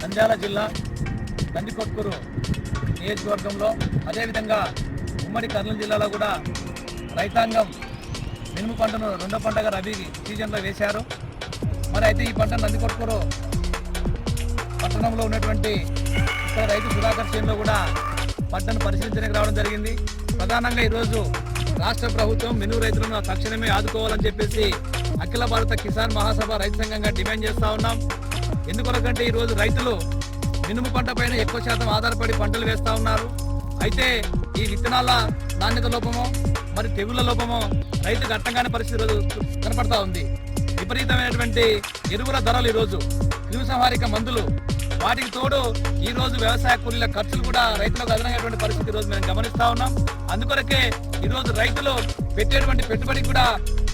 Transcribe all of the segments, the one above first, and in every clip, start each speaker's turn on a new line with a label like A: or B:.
A: నంద్యాల జిల్లా నందికొట్కూరు నియోజకవర్గంలో అదేవిధంగా ఉమ్మడి కర్నూలు జిల్లాలో కూడా రైతాంగం మినుము పంటను రెండో పంటగా రబీ సీజన్లో వేశారు. మరి అయితే ఈ పంట నందికొట్కూరు పట్టణంలో ఉన్నటువంటి ఇక్కడ రైతు సుధాకర్ చేనులో కూడా పంటను పరిశీలించడానికి రావడం జరిగింది. ప్రధానంగా ఈరోజు రాష్ట్ర ప్రభుత్వం మినుము రైతులను తక్షణమే ఆదుకోవాలని చెప్పేసి అఖిల భారత కిసాన్ మహాసభ రైతు సంఘంగా డిమాండ్ చేస్తూ ఉన్నాం. ఎందుకొరకంటే ఈరోజు రైతులు మినుము పంట పైన ఎక్కువ శాతం ఆధారపడి పంటలు వేస్తా ఉన్నారు. అయితే ఈ విత్తనాల నాణ్యత లోపము మరి తెగుళ్ళ లోపమో రైతుకు అర్థం కాని పరిస్థితి ఈరోజు కనపడతా ఉంది. విపరీతమైనటువంటి ఎరువుల ధరలు ఈరోజు. క్రిమిసంహారిక మందులు. వాటికి తోడు ఈ రోజు వ్యవసాయ కూలీల ఖర్చులు కూడా రైతులకు అదనమైనటువంటి పరిస్థితి రోజు మేము గమనిస్తా ఉన్నాం. అందుకొరకే ఈ రోజు రైతులు పెట్టేటువంటి పెట్టుబడి కూడా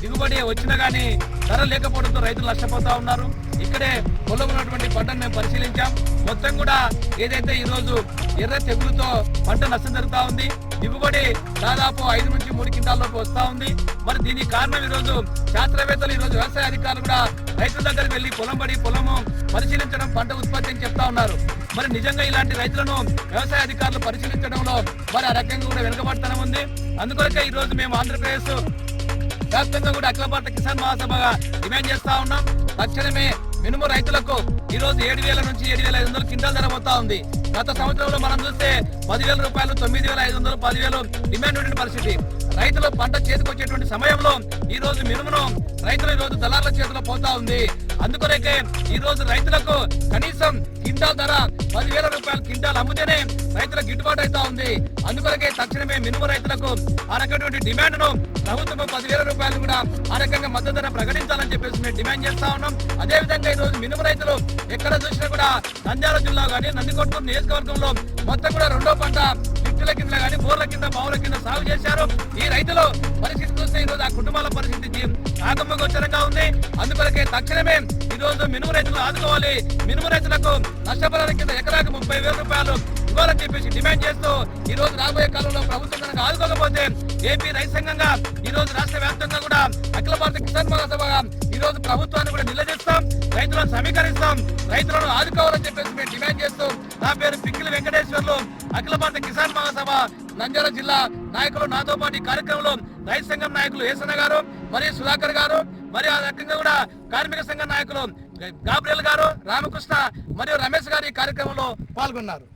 A: దిగుబడి వచ్చినా కానీ ధర లేకపోవడంతో రైతులు నష్టపోతా ఉన్నారు. ఇక్కడే పొలం ఉన్నటువంటి పంటను మేము పరిశీలించాం. మొత్తం కూడా ఏదైతే ఈరోజు ఎర్ర తెగులుతో పంట నష్టం జరుగుతూ ఉంది దిగుబడి దాదాపు ఐదు నుంచి మూడు కింటాల్లోకి వస్తూ ఉంది. మరి దీనికి కారణం ఈరోజు శాస్త్రవేత్తలు ఈరోజు వ్యవసాయ అధికారులు కూడా రైతుల దగ్గరికి వెళ్ళి పొలం పడి పొలము పరిశీలించడం పంట ఉత్పత్తి అని చెప్తా ఉన్నారు. మరి నిజంగా ఇలాంటి రైతులను వ్యవసాయ అధికారులు పరిశీలించడంలో మరి ఆ రకంగా కూడా వెనుకబడతనం ఉంది. అందుకొరకే ఈ రోజు మేము ఆంధ్రప్రదేశ్ వ్యాప్తంగా కూడా అఖిల భారత కిసాన్ మహాసభగా డిమాండ్ చేస్తా ఉన్నాం. తక్షణమే మినుము రైతులకు ఈ రోజు ఏడు వేల నుంచి ఏడు వేల ఐదు వందలు క్వింటాల్ ధర పోతా ఉంది. గత సంవత్సరంలో మనం చూస్తే పదివేల రూపాయలు తొమ్మిది వేల ఐదు వందలు పదివేలు డిమాండ్ ఉండే పరిస్థితి. రైతులు పంట చేతికొచ్చేటువంటి సమయంలో ఈ రోజు మినుమును రైతులు ఈ రోజు దళారుల చేతిలో పోతా ఉంది. అందుకొరకే ఈ రోజు రైతులకు కనీసం క్వింటాల్ ధర పదివేల రూపాయలు క్వింటాల్ అమ్మితేనే రైతులకు గిట్టుబాటు అవుతా ఉంది. అందుకొరకే తక్షణమే మినుము రైతులకు ఆ రకమైనటువంటి డిమాండ్ను ప్రభుత్వం పదివేల రూపాయలు కూడా ఆ రకంగా మద్దతు ధర ప్రకటించాలని చెప్పేసి మేము డిమాండ్ చేస్తా ఉన్నాం. అదే విధంగా ఈ రోజు మినుము రైతులు ఎక్కడ చూసినా కూడా నంద్యాల జిల్లా కానీ నందికొట్టు నియోజకవర్గంలో మొత్తం కూడా రెండో పంట లిఫ్టుల కింద కానీ బోర్ల కింద బావుల కింద సాగు చేశారు. ఈ రైతులు పరిస్థితి చూస్తే ఈ రోజు ఆ కుటుంబాల పరిస్థితి ఆగమగోచరంగా ఉంది. అందుకొరకే తక్షణమే ఈ రోజు మినుము రైతులు ఆదుకోవాలి. మినుము రైతులకు నష్టపరాల కింద ఎకరాకు ముప్పై వేల రూపాయలు ఇవ్వాలని చెప్పేసి డిమాండ్ చేస్తూ ఈ రోజు రాబోయే కాలంలో ప్రభుత్వం కనుక ఆదుకోకపోతే ఏపీ రైతు సంఘంగా ఈ రోజు రాష్ట్ర వ్యాప్తంగా కూడా అఖిల భారత కిసాన్ మహాసభగా ఈ రోజు ప్రభుత్వాన్ని కూడా నిలదీస్తాం. రైతులను సమీకరిస్తాం. రైతులను ఆదుకోవాలని చెప్పేసి మేము డిమాండ్ చేస్తూ నా పేరు పిక్కిలి వెంకటేశ్వర్లు. అఖిల భారత కిసాన్ మహాసభ నంద్యాల జిల్లా నాయకులు నాతో పాటు ఈ కార్యక్రమంలో రైతు సంఘం నాయకులు ఏసన్న గారు మరియు సుధాకర్ గారు మరి ఆ రకంగా కూడా కార్మిక సంఘ నాయకులు గాబ్రియల్ గారు రామకృష్ణ మరియు రమేష్ గారు ఈ కార్యక్రమంలో పాల్గొన్నారు.